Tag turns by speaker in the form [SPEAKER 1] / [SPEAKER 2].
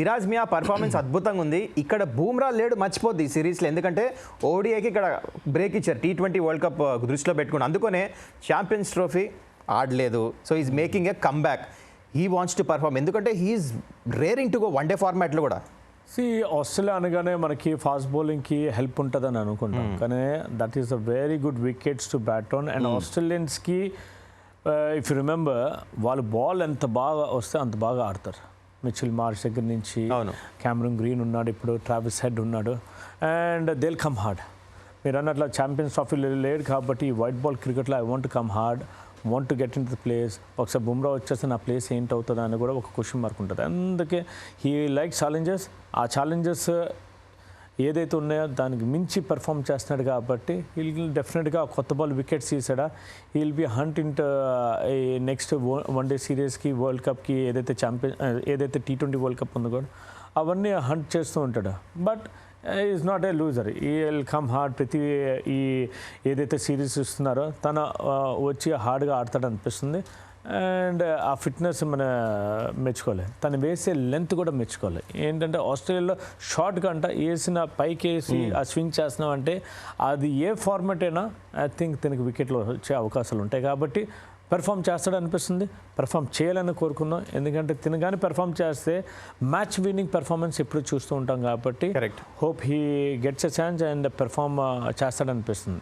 [SPEAKER 1] సిరాజ్ మియా performance అద్భుతంగా ఉంది ఇక్కడ బూమ్రా లేడు మర్చిపోద్ది ఈ సిరీస్లో. ఎందుకంటే ఓడిఐకి ఇక్కడ బ్రేక్ ఇచ్చారు. టీ ట్వంటీ వరల్డ్ కప్ దృష్టిలో పెట్టుకుని. అందుకనే ఛాంపియన్స్ ట్రోఫీ ఆడలేదు. So is making a comeback he wants to perform ఎందుకంటే he is raring to go one day ఫార్మాట్లో కూడా.
[SPEAKER 2] సి ఆస్ట్రేలియా అనగానే మనకి ఫాస్ట్ బౌలింగ్కి హెల్ప్ ఉంటుందని అనుకుంటాం. కానీ that is a very good wickets to bat on and ఆస్ట్రేలియన్స్కి if you remember వాళ్ళు ball ఎంత బాగా వస్తే అంత బాగా ఆడతారు. మిచిల్ మార్చ్ దగ్గర నుంచి. క్యామరూన్ గ్రీన్ ఉన్నాడు ఇప్పుడు ట్రావిస్ హెడ్ ఉన్నాడు. And they'll come hard. మీరు అన్నట్లు ఛాంపియన్స్ ట్రోఫీ లేడు కాబట్టి వైట్ బాల్ క్రికెట్లో I want come hard want to get in the place. ఒకసారి బుమ్రా వచ్చేస్తే నా ప్లేస్ ఏంటి అవుతుందా అని కూడా ఒక క్వశ్చన్ మార్క్ ఉంటుంది. అందుకే హీ లైక్ ఛాలెంజెస్. ఆ ఛాలెంజెస్ ఏదైతే ఉన్నాయో దానికి మించి పెర్ఫామ్ చేస్తున్నాడు కాబట్టి వీళ్ళు డెఫినెట్గా కొత్త ball wickets తీసాడా we'll be hunt into next one day సిరీస్కి world కప్కి ఏదైతే ఛాంపియన్ uh, ఏదైతే టీ ట్వంటీ వరల్డ్ కప్ ఉందో కూడా అవన్నీ హంట్ చేస్తూ ఉంటాడు. But is not a loser he will come hard ప్రతి uh, ఈ ఏదైతే సిరీస్ ఇస్తున్నారో తన uh, వచ్చి హార్డ్గా ఆడతాడు అనిపిస్తుంది అండ్ ఆ ఫిట్నెస్ మన మెచ్చుకోవాలి. తను వేసే లెంత్ కూడా మెచ్చుకోవాలి. ఏంటంటే ఆస్ట్రేలియాలో షార్ట్ కంట వేసిన పైకి వేసి ఆ స్వింగ్ చేస్తున్నాం అంటే అది ఏ ఫార్మాట్ అయినా ఐ థింక్ తనకి వికెట్లో వచ్చే అవకాశాలు ఉంటాయి కాబట్టి పెర్ఫామ్ చేస్తాడు అనిపిస్తుంది. పెర్ఫామ్ చేయాలని కోరుకున్నాం. ఎందుకంటే తిన కానీ పెర్ఫామ్ చేస్తే మ్యాచ్ విన్నింగ్ పెర్ఫార్మెన్స్ ఎప్పుడు చూస్తూ ఉంటాం కాబట్టి
[SPEAKER 1] Correct.
[SPEAKER 2] Hope he gets a chance and perform చేస్తాడనిపిస్తుంది.